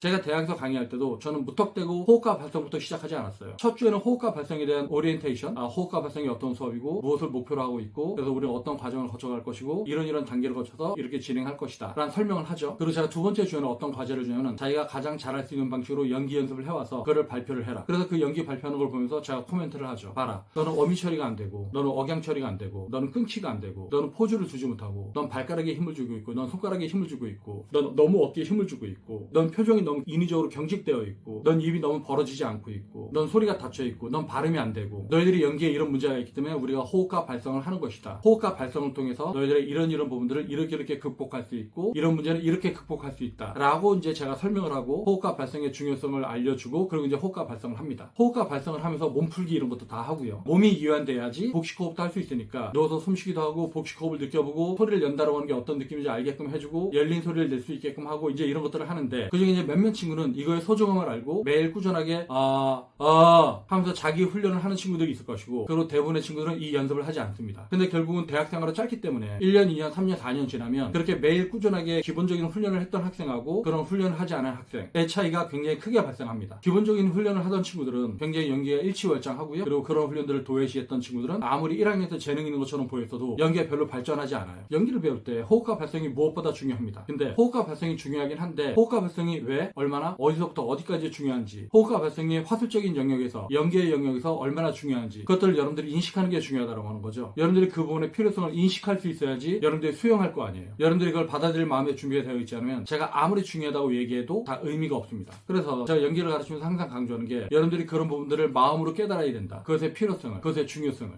제가 대학에서 강의할 때도 저는 무턱대고 호흡과 발성부터 시작하지 않았어요. 첫 주에는 호흡과 발성에 대한 오리엔테이션, 아, 호흡과 발성이 어떤 수업이고 무엇을 목표로 하고 있고 그래서 우리는 어떤 과정을 거쳐갈 것이고 이런 이런 단계를 거쳐서 이렇게 진행할 것이다 라는 설명을 하죠. 그리고 제가 두 번째 주에는 어떤 과제를 주냐면 자기가 가장 잘할 수 있는 방식으로 연기 연습을 해와서 그거를 발표를 해라. 그래서 그 연기 발표하는 걸 보면서 제가 코멘트를 하죠. 봐라. 너는 어미 처리가 안 되고 너는 억양 처리가 안 되고 너는 끊기가 안 되고 너는 포즈를 주지 못하고 넌 발가락에 힘을 주고 있고 넌 손가락에 힘을 주고 있고 넌 너무 어깨에 힘을 주고 있고 넌 표정이 너무 인위적으로 경직되어 있고 넌 입이 너무 벌어지지 않고 있고 넌 소리가 닫혀 있고 넌 발음이 안 되고 너희들이 연기에 이런 문제가 있기 때문에 우리가 호흡과 발성을 하는 것이다. 호흡과 발성을 통해서 너희들의 이런 이런 부분들을 이렇게 이렇게 극복할 수 있고 이런 문제는 이렇게 극복할 수 있다. 라고 이제 제가 설명을 하고 호흡과 발성의 중요성을 알려주고 그리고 이제 호흡과 발성을 합니다. 호흡과 발성을 하면서 몸풀기 이런 것도 다 하고요. 몸이 이완돼야지 복식호흡도 할 수 있으니까 누워서 숨쉬기도 하고 복식호흡을 느껴보고 소리를 연다라고 하는 게 어떤 느낌인지 알게끔 해주고 열린 소리를 낼 수 있게끔 하고 이제 이런 것들을 하는데 그중에 이제 몇몇 친구는 이거의 소중함을 알고 매일 꾸준하게 아, 아 하면서 자기 훈련을 하는 친구들이 있을 것이고 그리고 대부분의 친구들은 이 연습을 하지 않습니다. 근데 결국은 대학 생활은 짧기 때문에 1년, 2년, 3년, 4년 지나면 그렇게 매일 꾸준하게 기본적인 훈련을 했던 학생하고 그런 훈련을 하지 않은 학생의 차이가 굉장히 크게 발생합니다. 기본적인 훈련을 하던 친구들은 굉장히 연기가 일치월장하고요. 그리고 그런 훈련들을 도외시했던 친구들은 아무리 1학년 때 재능 있는 것처럼 보였어도 연기가 별로 발전하지 않아요. 연기를 배울 때 호흡과 발성이 무엇보다 중요합니다. 근데 호흡과 발성이 중요하긴 한데 호흡과 발성이 왜 얼마나 어디서부터 어디까지 중요한지 호흡과 발성이 화술적인 영역에서 연기의 영역에서 얼마나 중요한지 그것들을 여러분들이 인식하는 게 중요하다고 하는 거죠. 여러분들이 그 부분의 필요성을 인식할 수 있어야지 여러분들이 수용할 거 아니에요. 여러분들이 그걸 받아들일 마음의 준비가 되어 있지 않으면 제가 아무리 중요하다고 얘기해도 다 의미가 없습니다. 그래서 제가 연기를 가르치면서 항상 강조하는 게 여러분들이 그런 부분들을 마음으로 깨달아야 된다. 그것의 필요성을, 그것의 중요성을.